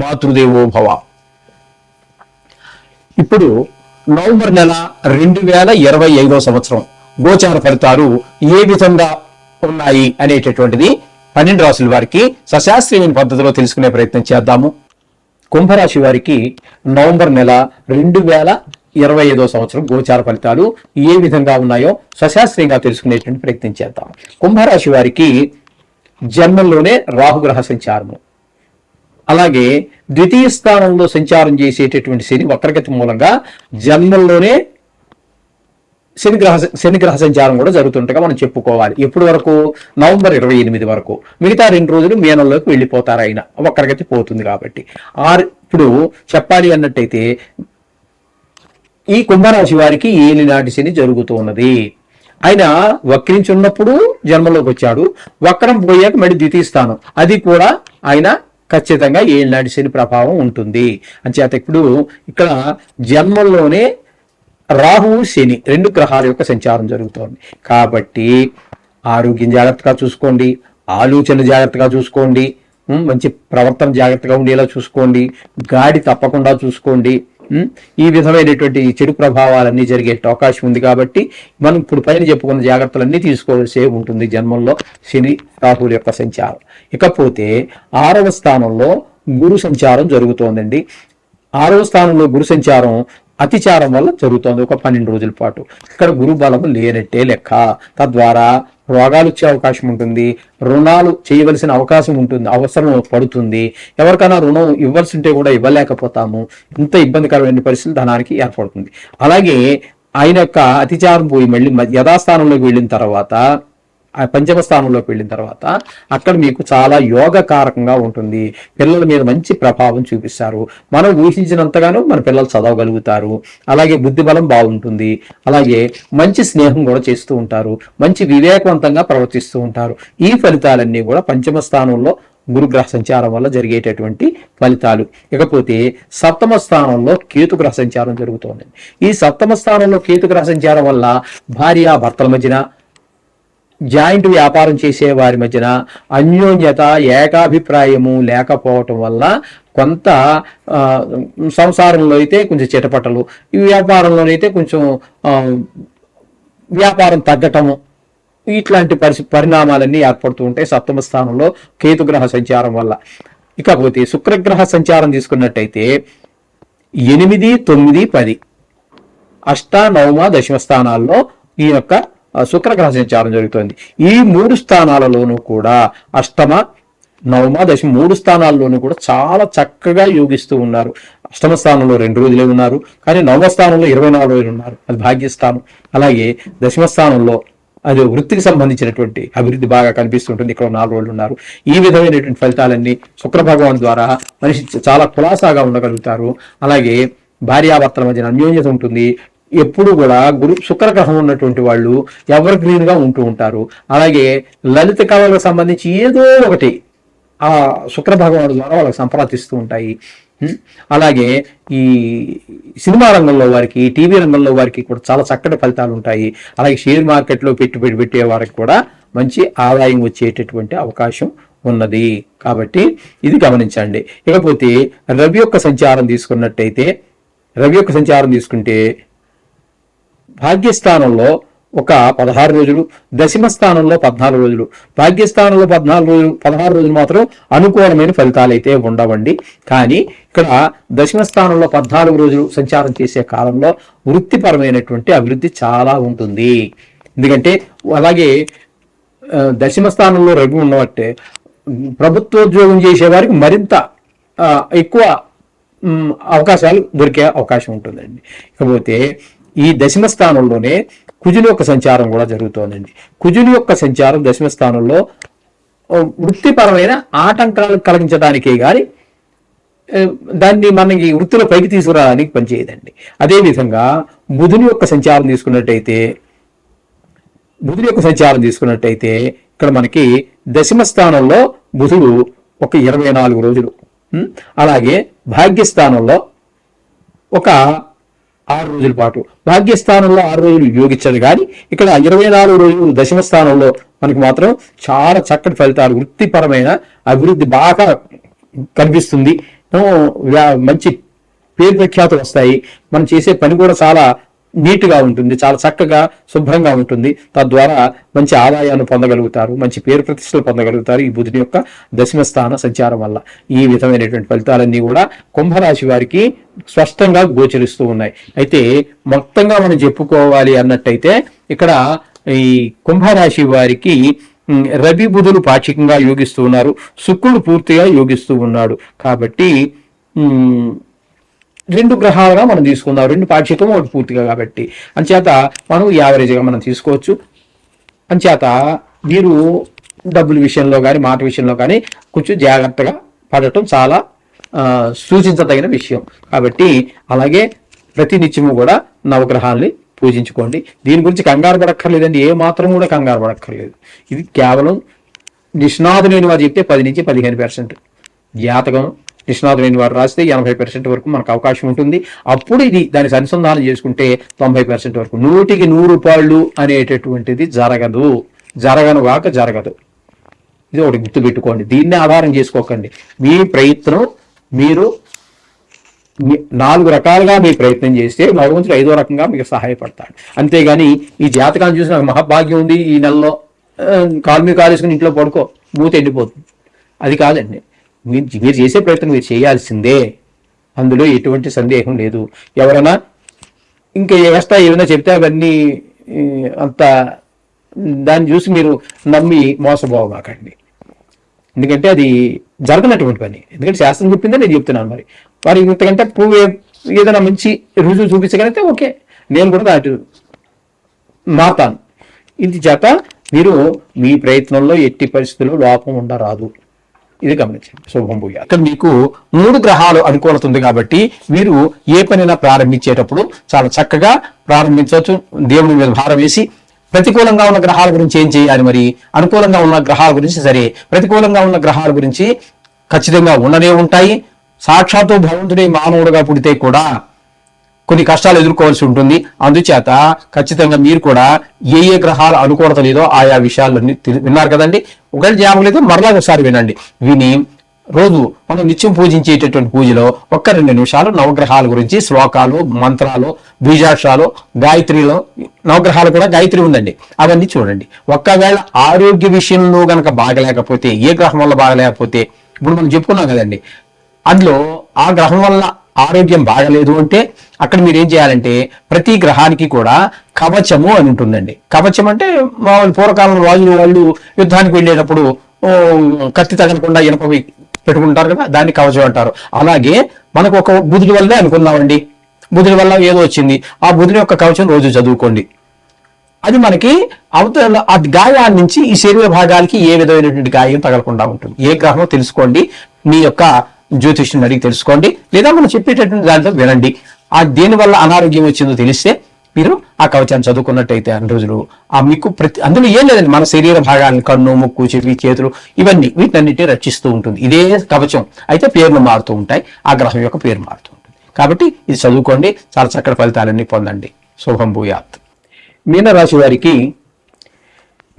మాతృదేవో భవ. ఇప్పుడు నవంబర్ నెల రెండు వేల ఇరవై ఐదో సంవత్సరం గోచార ఫలితాలు ఏ విధంగా ఉన్నాయి అనేటటువంటిది పన్నెండు రాసుల వారికి సశాస్త్రీయమైన పద్ధతిలో తెలుసుకునే ప్రయత్నం చేద్దాము. కుంభరాశి వారికి నవంబర్ నెల రెండు వేల ఇరవై ఐదో సంవత్సరం గోచార ఫలితాలు ఏ విధంగా ఉన్నాయో సశాస్త్రీయంగా తెలుసుకునేటువంటి ప్రయత్నం చేద్దాం. కుంభరాశి వారికి జన్మంలోనే రాహుగ్రహ సంచారము. అలాగే ద్వితీయ స్థానంలో సంచారం చేసేటటువంటి శని వక్రగతి మూలంగా జన్మల్లోనే శనిగ్రహ శనిగ్రహ సంచారం కూడా జరుగుతుంటగా మనం చెప్పుకోవాలి. ఎప్పటి వరకు? నవంబర్ ఇరవై ఎనిమిది వరకు. మిగతా రెండు రోజులు మీనంలోకి వెళ్ళిపోతారు ఆయన. వక్రగతి పోతుంది కాబట్టి. ఆరు ఇప్పుడు చెప్పాలి అన్నట్టయితే ఈ కుంభరాశి వారికి ఏలినాటి శని జరుగుతూ ఉన్నది. ఆయన వక్రించి ఉన్నప్పుడు జన్మలోకి వచ్చాడు. వక్రం పోయాక మళ్ళీ ద్వితీయ స్థానం. అది కూడా ఆయన ఖచ్చితంగా ఏలినాటి శని ప్రభావం ఉంటుంది. అంచేత ఇప్పుడు ఇక్కడ జన్మంలోనే రాహువు శని రెండు గ్రహాల యొక్క సంచారం జరుగుతోంది. కాబట్టి ఆరోగ్యం జాగ్రత్తగా చూసుకోండి ఆలోచన జాగ్రత్తగా చూసుకోండి మంచి ప్రవర్తన జాగ్రత్తగా ఉండేలా చూసుకోండి గాడి తప్పకుండా చూసుకోండి. ఈ విధమైనటువంటి చెడు ప్రభావాలన్నీ జరిగే అవకాశం ఉంది కాబట్టి మనం ఇప్పుడు పైన చెప్పుకున్న జాగ్రత్తలన్నీ తీసుకోవాల్సి ఉంటుంది జన్మంలో శని రాహుల యొక్క సంచారం. ఇకపోతే ఆరవ స్థానంలో గురు సంచారం జరుగుతోందండి. ఆరవ స్థానంలో గురు సంచారం అతిచారం వల్ల జరుగుతోంది ఒక పన్నెండు రోజుల పాటు. ఇక్కడ గురు బలం లేనట్టే లెక్క. తద్వారా రోగాలు వచ్చే అవకాశం ఉంటుంది రుణాలు చేయవలసిన అవకాశం ఉంటుంది అవసరం పడుతుంది. ఎవరికైనా రుణం ఇవ్వాల్సి ఉంటే కూడా ఇవ్వలేకపోతాము. ఇంత ఇబ్బందికరమైన పరిస్థితులు ధనానికి ఏర్పడుతుంది. అలాగే ఆయన యొక్క అతిచారం పోయి మళ్ళీ మ- యథాస్థానంలోకి వెళ్ళిన తర్వాత ఆ పంచమ స్థానంలోకి వెళ్ళిన తర్వాత అక్కడ మీకు చాలా యోగకారకంగా ఉంటుంది. పిల్లల మీద మంచి ప్రభావం చూపిస్తారు. మనం ఊహించినంతగానో మన పిల్లలు చదవగలుగుతారు. అలాగే బుద్ధి బలం బాగుంటుంది. అలాగే మంచి స్నేహం కూడా చేస్తూ ఉంటారు. మంచి వివేకవంతంగా ప్రవర్తిస్తూ ఉంటారు. ఈ ఫలితాలన్నీ కూడా పంచమ స్థానంలో గురుగ్రహ సంచారం వల్ల జరిగేటటువంటి ఫలితాలు. ఇకపోతే సప్తమ స్థానంలో కేతుగ్రహ సంచారం జరుగుతోంది. ఈ సప్తమ స్థానంలో కేతుగ్రహ సంచారం వల్ల భార్య భర్తల మధ్యన జాయింట్ వ్యాపారం చేసే వారి మధ్యన అన్యోన్యత ఏకాభిప్రాయము లేకపోవటం వల్ల కొంత సంసారంలో అయితే కొంచెం చిటపటలు ఈ వ్యాపారంలోనైతే కొంచెం వ్యాపారం తగ్గటము. ఇట్లాంటి పరిస్థి పరిణామాలన్నీ ఏర్పడుతూ ఉంటాయి సప్తమ స్థానంలో కేతుగ్రహ సంచారం వల్ల. ఇకపోతే శుక్రగ్రహ సంచారం తీసుకున్నట్టయితే ఎనిమిది తొమ్మిది పది అష్ట నవమ దశమ స్థానాల్లో ఈ యొక్క శుక్రగ్రహ సంచారం జరుగుతుంది. ఈ మూడు స్థానాలలోనూ కూడా అష్టమ నవమ దశమ మూడు స్థానాల్లోనూ కూడా చాలా చక్కగా యోగిస్తూ ఉన్నారు. అష్టమ స్థానంలో రెండు రోజులే ఉన్నారు. కానీ నవమ స్థానంలో ఇరవై నాలుగు రోజులు ఉన్నారు. అది భాగ్యస్థానం. అలాగే దశమ స్థానంలో అది వృత్తికి సంబంధించినటువంటి అభివృద్ధి బాగా కనిపిస్తుంటుంది. ఇక్కడ నాలుగు రోజులు ఉన్నారు. ఈ విధమైనటువంటి ఫలితాలన్నీ శుక్ర భగవాన్ ద్వారా మనిషి చాలా కులాసాగా ఉండగలుగుతారు. అలాగే భార్యాభర్తల మధ్యన అన్యోన్యత ఉంటుంది. ఎప్పుడు కూడా గురు శుక్ర గ్రహం ఉన్నటువంటి వాళ్ళు ఎవర్ గ్రీన్గా ఉంటూ ఉంటారు. అలాగే లలిత కళలకు సంబంధించి ఏదో ఒకటి ఆ శుక్ర భగవానుడు ద్వారా వాళ్ళకి సంప్రాప్తిస్తూ ఉంటాయి. అలాగే ఈ సినిమా రంగంలో వారికి టీవీ రంగంలో వారికి కూడా చాలా చక్కటి ఫలితాలు ఉంటాయి. అలాగే షేర్ మార్కెట్లో పెట్టుబడి పెట్టే వారికి కూడా మంచి ఆదాయం వచ్చేటటువంటి అవకాశం ఉన్నది. కాబట్టి ఇది గమనించండి. ఇకపోతే రవి యొక్క సంచారం తీసుకున్నట్టయితే రవి యొక్క సంచారం తీసుకుంటే భాగ్యస్థానంలో ఒక పదహారు రోజులు దశమ స్థానంలో పద్నాలుగు రోజులు. భాగ్యస్థానంలో పద్నాలుగు రోజులు పదహారు రోజులు మాత్రం అనుకూలమైన ఫలితాలు అయితే ఉండవండి. కానీ ఇక్కడ దశమ స్థానంలో పద్నాలుగు రోజులు సంచారం చేసే కాలంలో వృత్తిపరమైనటువంటి అభివృద్ధి చాలా ఉంటుంది. ఎందుకంటే అలాగే దశమ స్థానంలో రవి ఉన్నట్టే ప్రభుత్వోద్యోగం చేసే వారికి మరింత ఎక్కువ అవకాశాలు దొరికే అవకాశం ఉంటుందండి. ఇకపోతే ఈ దశమ స్థానంలోనే కుజుని యొక్క సంచారం కూడా జరుగుతోందండి. కుజుని యొక్క సంచారం దశమ స్థానంలో వృత్తిపరమైన ఆటంకాలు కలిగించడానికే గాని దాన్ని మనకి వృత్తిలో పైకి తీసుకురావడానికి పనిచేయదండి. అదేవిధంగా బుధుని యొక్క సంచారం తీసుకున్నట్టయితే బుధుని యొక్క సంచారం తీసుకున్నట్టయితే ఇక్కడ మనకి దశమ స్థానంలో బుధుడు ఒక ఇరవై నాలుగు రోజులు అలాగే భాగ్యస్థానంలో ఒక ఆరు రోజుల పాటు. భాగ్యస్థానంలో ఆరు రోజులు యోగించదు కానీ ఇక్కడ ఇరవై నాలుగు రోజులు దశమ స్థానంలో మనకి మాత్రం చాలా చక్కటి ఫలితాలు వృత్తిపరమైన అభివృద్ధి బాగా కనిపిస్తుంది. మంచి పేరు ప్రఖ్యాతులు వస్తాయి. మనం చేసే పని కూడా చాలా నీట్గా ఉంటుంది చాలా చక్కగా శుభ్రంగా ఉంటుంది. తద్వారా మంచి ఆదాయాన్ని పొందగలుగుతారు మంచి పేరు ప్రతిష్టలు పొందగలుగుతారు ఈ బుధుని యొక్క దశమ స్థాన సంచారం వల్ల. ఈ విధమైనటువంటి ఫలితాలన్నీ కూడా కుంభరాశి వారికి స్పష్టంగా గోచరిస్తూ ఉన్నాయి. అయితే మొత్తంగా మనం చెప్పుకోవాలి అన్నట్టయితే ఇక్కడ ఈ కుంభరాశి వారికి రవి బుధులు పాక్షికంగా యోగిస్తూ ఉన్నారు శుక్రుడు పూర్తిగా యోగిస్తూ ఉన్నాడు. కాబట్టి రెండు గ్రహాలుగా మనం తీసుకుందాం. రెండు పాక్షికం ఒకటి పూర్తిగా కాబట్టి. అంచేత మనం యావరేజ్గా మనం తీసుకోవచ్చు. అంచేత మీరు డబ్బుల విషయంలో కానీ మాట విషయంలో కానీ కొంచెం జాగ్రత్తగా పడటం చాలా సూచించదగిన విషయం. కాబట్టి అలాగే ప్రతినిత్యము కూడా నవగ్రహాల్ని పూజించుకోండి. దీని గురించి కంగారు పడక్కర్లేదండి. ఏ మాత్రం కూడా కంగారు పడక్కర్లేదు. ఇది కేవలం నిష్ణాతులైన వారు చెప్తే పది నుంచి పదిహేను పర్సెంట్ జాతకం నిష్ణాతులైన వారు రాస్తే ఎనభై పర్సెంట్ వరకు మనకు అవకాశం ఉంటుంది. అప్పుడు ఇది దానికి అనుసంధానం చేసుకుంటే తొంభై పర్సెంట్ వరకు. నూటికి నూరు రూపాయలు అనేటటువంటిది జరగదు. జరగను కాక జరగదు. ఇది ఒకటి గుర్తుపెట్టుకోండి. దీన్ని ఆధారం చేసుకోకండి. మీ ప్రయత్నం మీరు నాలుగు రకాలుగా మీ ప్రయత్నం చేస్తే భగవంతుడు ఐదో రకంగా మీకు సహాయపడతాడు. అంతేగాని ఈ జాతకాన్ని చూసి నాకు మహాభాగ్యం ఉంది. ఈ నెలలో ఆ, కాలు కాలేసుకుని ఇంట్లో పడుకో మూత ఎండిపోతుంది అది కాదండి. మీరు మీరు చేసే ప్రయత్నం మీరు చేయాల్సిందే. అందులో ఎటువంటి సందేహం లేదు. ఎవరైనా ఇంకా వేస్తా ఏమైనా చెప్తే అవన్నీ అంత దాన్ని చూసి మీరు నమ్మి మోసపోవాకండి ఎందుకంటే అది జరగనటువంటి పని. ఎందుకంటే శాస్త్రం చెప్పిందే నేను చెప్తున్నాను మరి. వారి ఇంతకంటే పువ్వు ఏదైనా మంచి రుజువు చూపించగలిగితే ఓకే. నేను కూడా దాటి మాతాను ఇది చేత మీరు మీ ప్రయత్నంలో ఎట్టి పరిస్థితుల్లో లోపం ఉండరాదు. ఇది గమనించండి. శుభం భూయా ఇక్కడ మీకు మూడు గ్రహాలు అనుకూలత ఉంది కాబట్టి మీరు ఏ పనైనా ప్రారంభించేటప్పుడు చాలా చక్కగా ప్రారంభించవచ్చు. దేవుని మీద భారం వేసి ప్రతికూలంగా ఉన్న గ్రహాల గురించి ఏం చేయాలి మరి? అనుకూలంగా ఉన్న గ్రహాల గురించి సరే ప్రతికూలంగా ఉన్న గ్రహాల గురించి ఖచ్చితంగా ఉండనే ఉంటాయి. సాక్షాత్తు భగవంతుడే మానవుడుగా పుడితే కూడా కొన్ని కష్టాలు ఎదుర్కోవాల్సి ఉంటుంది. అందుచేత ఖచ్చితంగా మీరు కూడా ఏ ఏ గ్రహాలు అనుకూలత లేదో ఆయా విషయాలన్నీ విన్నారు కదండి? ఒకవేళ జ్ఞాపకం లేదు మరలా ఒకసారి వినండి. విని రోజు మనం నిత్యం పూజించేటటువంటి పూజలో ఒక్క రెండు నిమిషాలు నవగ్రహాల గురించి శ్లోకాలు మంత్రాలు బీజాక్షరాలు గాయత్రిలో నవగ్రహాలు కూడా గాయత్రి ఉందండి. అవన్నీ చూడండి. ఒక్కవేళ ఆరోగ్య విషయంలో గనక బాగలేకపోతే ఏ గ్రహం వల్ల బాగలేకపోతే ఇప్పుడు మనం చెప్పుకున్నాం కదండి. అందులో ఆ గ్రహం వల్ల ఆరోగ్యం బాగలేదు అంటే అక్కడ మీరు ఏం చేయాలంటే ప్రతి గ్రహానికి కూడా కవచము అని ఉంటుందండి. కవచం అంటే మామూలు పూర్వకాలంలో రాజులు వాళ్ళు యుద్ధానికి వెళ్ళేటప్పుడు కత్తి తగలకుండా ఇనపవి పెట్టుకుంటారు కదా దాన్ని కవచం అంటారు. అలాగే మనకు ఒక బుధుడి వల్లే అనుకుందామండి. బుధుడి వల్ల ఏదో వచ్చింది. ఆ బుధుడి యొక్క కవచం రోజు చదువుకోండి. అది మనకి అవతల ఆ గాయాల నుంచి ఈ శరీర భాగాలకి ఏ విధమైనటువంటి గాయం తగలకుండా ఉంటుంది. ఏ గ్రహమో తెలుసుకోండి. మీ యొక్క జ్యోతిష్యుని అడిగి తెలుసుకోండి. లేదా మనం చెప్పేటటువంటి దాంట్లో వినండి. ఆ దేనివల్ల అనారోగ్యం వచ్చిందో తెలిస్తే మీరు ఆ కవచాన్ని చదువుకున్నట్టయితే అన్ని రోజులు ఆ మీకు ప్రతి అందులో ఏం లేదండి. మన శరీర భాగాలను కన్ను ముక్కు చెవి చేతులు ఇవన్నీ వీటన్నిటిని రక్షిస్తూ ఉంటుంది. ఇదే కవచం. అయితే పేర్లు మారుతూ ఉంటాయి. ఆ గ్రహం యొక్క పేరు మారుతూ ఉంటుంది. కాబట్టి ఇది చదువుకోండి. చాలా చక్కటి ఫలితాలన్నీ పొందండి. శుభం భూయాత్. మీనరాశి వారికి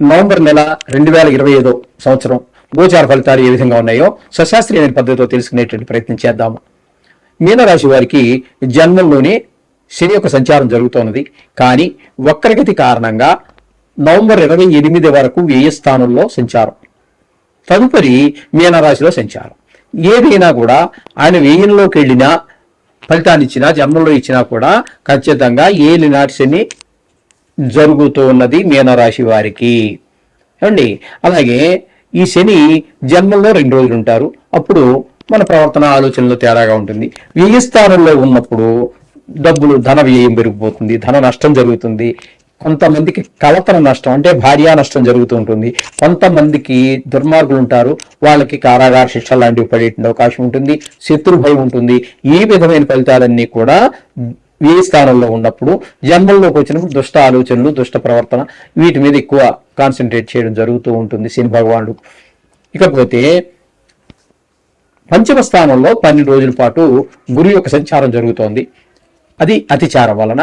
నవంబర్ నెల రెండు వేల ఇరవై ఐదో సంవత్సరం గోచార ఫలితాలు ఏ విధంగా ఉన్నాయో సశాస్త్రీయమైన పద్ధతితో తెలుసుకునేటువంటి ప్రయత్నం చేద్దాము మీనరాశి వారికి జన్మంలోనే శని యొక్క సంచారం జరుగుతున్నది కానీ వక్రగతి కారణంగా నవంబర్ ఇరవై ఎనిమిది వరకు వ్యయ స్థానంలో సంచారం. తదుపరి మీనరాశిలో సంచారం. ఏదైనా కూడా ఆయన వ్యయంలోకి వెళ్ళినా ఫలితాన్ని ఇచ్చినా జన్మంలో ఇచ్చినా కూడా ఖచ్చితంగా ఏలినాటి శని జరుగుతూ ఉన్నది మీనరాశి వారికి. ఏమండి? అలాగే ఈ శని జన్మంలో రెండు రోజులు ఉంటారు. అప్పుడు మన ప్రవర్తన ఆలోచనలో తేడాగా ఉంటుంది. వ్యయస్థానంలో ఉన్నప్పుడు డబ్బులు ధన వ్యయం పెరిగిపోతుంది. ధన నష్టం జరుగుతుంది. కొంతమందికి కలతన నష్టం అంటే భార్యా నష్టం జరుగుతూ ఉంటుంది. కొంతమందికి దుర్మార్గులు ఉంటారు. వాళ్ళకి కారాగార శిక్ష లాంటివి పడే అవకాశం ఉంటుంది. శత్రు భయం ఉంటుంది. ఈ విధమైన ఫలితాలన్నీ కూడా ఏ స్థానంలో ఉన్నప్పుడు జన్మల్లోకి వచ్చినప్పుడు దుష్ట ఆలోచనలు దుష్ట ప్రవర్తన వీటి మీద ఎక్కువ కాన్సన్ట్రేట్ చేయడం జరుగుతూ ఉంటుంది శని భగవానుడు. ఇకపోతే పంచమ స్థానంలో పన్నెండు రోజుల పాటు గురు యొక్క సంచారం జరుగుతోంది. అది అతిచారం వలన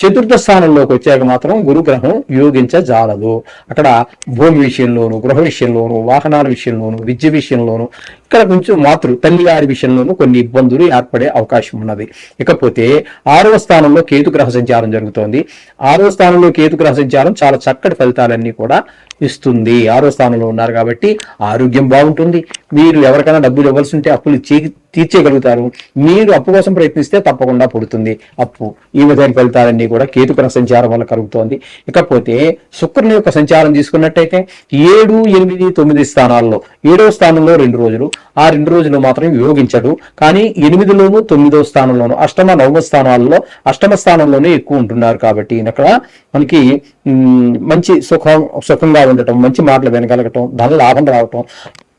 చతుర్థ స్థానంలోకి వచ్చాక మాత్రం గురుగ్రహం యోగించజాలదు. అక్కడ భూమి విషయంలోను గృహ విషయంలోను వాహనాల విషయంలోను విద్య విషయంలోను ఇక్కడ కొంచెం మాతృ తల్లి గారి విషయంలోనూ కొన్ని ఇబ్బందులు ఏర్పడే అవకాశం ఉన్నది. ఇకపోతే ఆరవ స్థానంలో కేతుగ్రహ సంచారం జరుగుతోంది. ఆరవ స్థానంలో కేతుగ్రహ సంచారం చాలా చక్కటి ఫలితాలన్నీ కూడా ఇస్తుంది. ఆరో స్థానంలో ఉన్నారు కాబట్టి ఆరోగ్యం బాగుంటుంది. మీరు ఎవరికైనా డబ్బులు ఇవ్వాల్సి ఉంటే అప్పులు తీర్చేయగలుగుతారు. మీరు అప్పు కోసం ప్రయత్నిస్తే తప్పకుండా పుడుతుంది. అప్పు. ఈ విధమైన ఫలితాలన్నీ కూడా కేతుగ్రహ సంచారం వల్ల కలుగుతోంది. ఇకపోతే శుక్రుని యొక్క సంచారం తీసుకున్నట్టయితే ఏడు ఎనిమిది తొమ్మిది స్థానాల్లో ఏడవ స్థానంలో రెండు రోజులు ఆ రెండు రోజులు మాత్రం యోగించడు కానీ ఎనిమిదిలోను తొమ్మిదో స్థానంలోను అష్టమ నవమ స్థానాల్లో అష్టమ స్థానంలోనే ఎక్కువ ఉంటున్నారు కాబట్టి అక్కడ మనకి మంచి సుఖం సుఖంగా ఉండటం మంచి మాటలు వినగలగటం ధన లాభం రావటం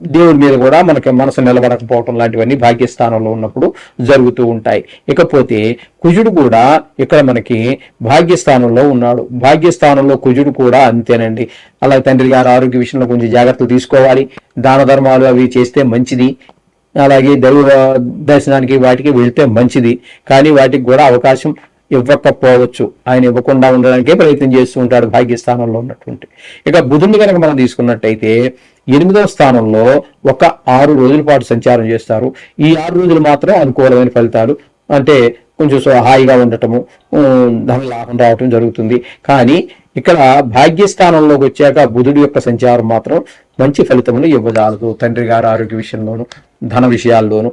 దేవుడి మీద కూడా మనకి మనసు నిలబడకపోవటం లాంటివన్నీ భాగ్యస్థానంలో ఉన్నప్పుడు జరుగుతూ ఉంటాయి. ఇకపోతే కుజుడు కూడా ఇక్కడ మనకి భాగ్యస్థానంలో ఉన్నాడు. భాగ్యస్థానంలో కుజుడు కూడా అంతేనండి. అలా తండ్రి గారు ఆరోగ్య విషయంలో కొంచెం జాగ్రత్తలు తీసుకోవాలి. దాన ధర్మాలు అవి చేస్తే మంచిది. అలాగే దైవ దర్శనానికి వాటికి వెళ్తే మంచిది. కానీ వాటికి కూడా అవకాశం ఇవ్వకపోవచ్చు. ఆయన ఇవ్వకుండా ఉండడానికే ప్రయత్నం చేస్తూ ఉంటాడు భాగ్యస్థానంలో ఉన్నటువంటి. ఇక బుధుని కనుక మనం తీసుకున్నట్టయితే ఎనిమిదవ స్థానంలో ఒక ఆరు రోజుల పాటు సంచారం చేస్తారు. ఈ ఆరు రోజులు మాత్రం అనుకూలమైన ఫలితాలు. అంటే కొంచెం సో- హాయిగా ఉండటము ధన లాభం రావటం జరుగుతుంది. కానీ ఇక్కడ భాగ్యస్థానంలోకి వచ్చాక బుధుడి యొక్క సంచారం మాత్రం మంచి ఫలితములు ఇవ్వజాలదు. తండ్రి గారు ఆరోగ్య విషయంలోను ధన విషయాల్లోనూ.